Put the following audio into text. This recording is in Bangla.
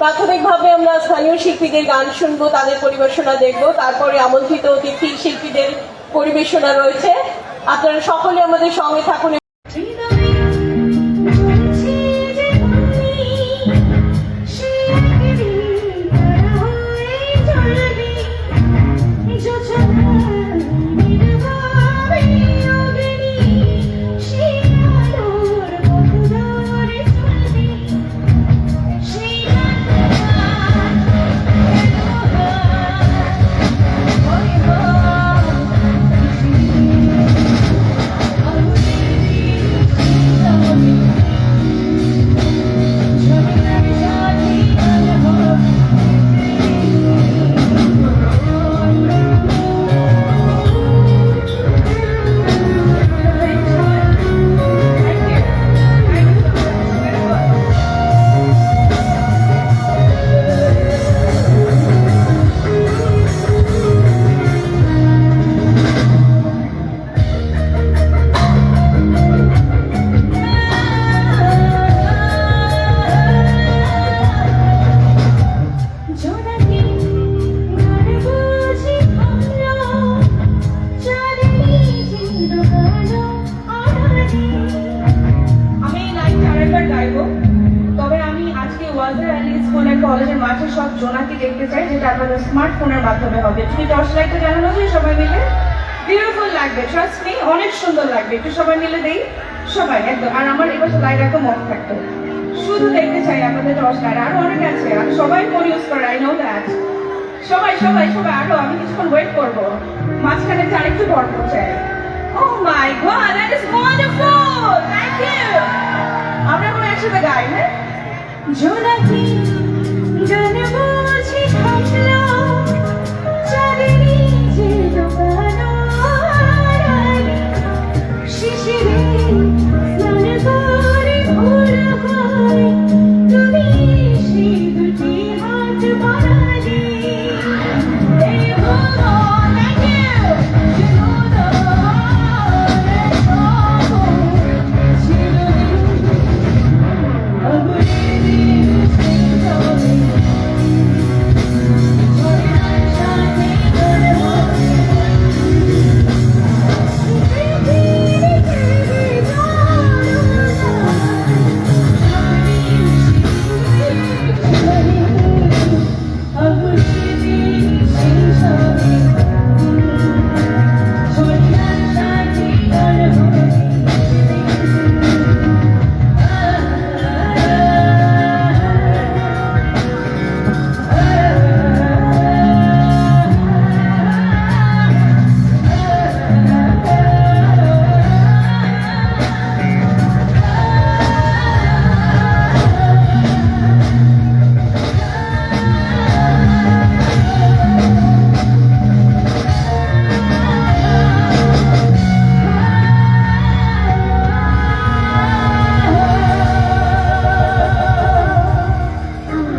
প্রাথমিকভাবে আমরা স্থানীয় শিল্পীদের গান শুনব, তাদের পরিবেশনা দেখব, তারপরে আমন্ত্রিত অতিথি শিল্পীদের পরিবেশনা রয়েছে। আপনারা সকলে আমাদের সঙ্গে থাকুন সব জোনাকি দেখতে চাই, যেটা আপনাদের স্মার্টফোনের মাধ্যমে হবে। তুমি টর্চ লাইটটা জানানো যায় সবাই মিলে বিউটিফুল লাগবে ট্রাস্ট মি অনেক সুন্দর লাগবে। একটু সবাই মিলে দেই, সবাই, একদম। আর আমার এবার লাইট একদম মন থাকতো। শুধু দেখতে চাই আপনাদের টর্চ লাইট আরও অনেক আছে আর সবাই ফোন ইউজ করে আই নো দ্যাট সবাই সবাই সবাই, আরও আমি কিছুক্ষণ ওয়েট করব। মাঝখানে চার একটু বড় চাই। ও my god that is wonderful thank you আমরা কোনো একসাথে গাই হ্যাঁ? জোনাকি।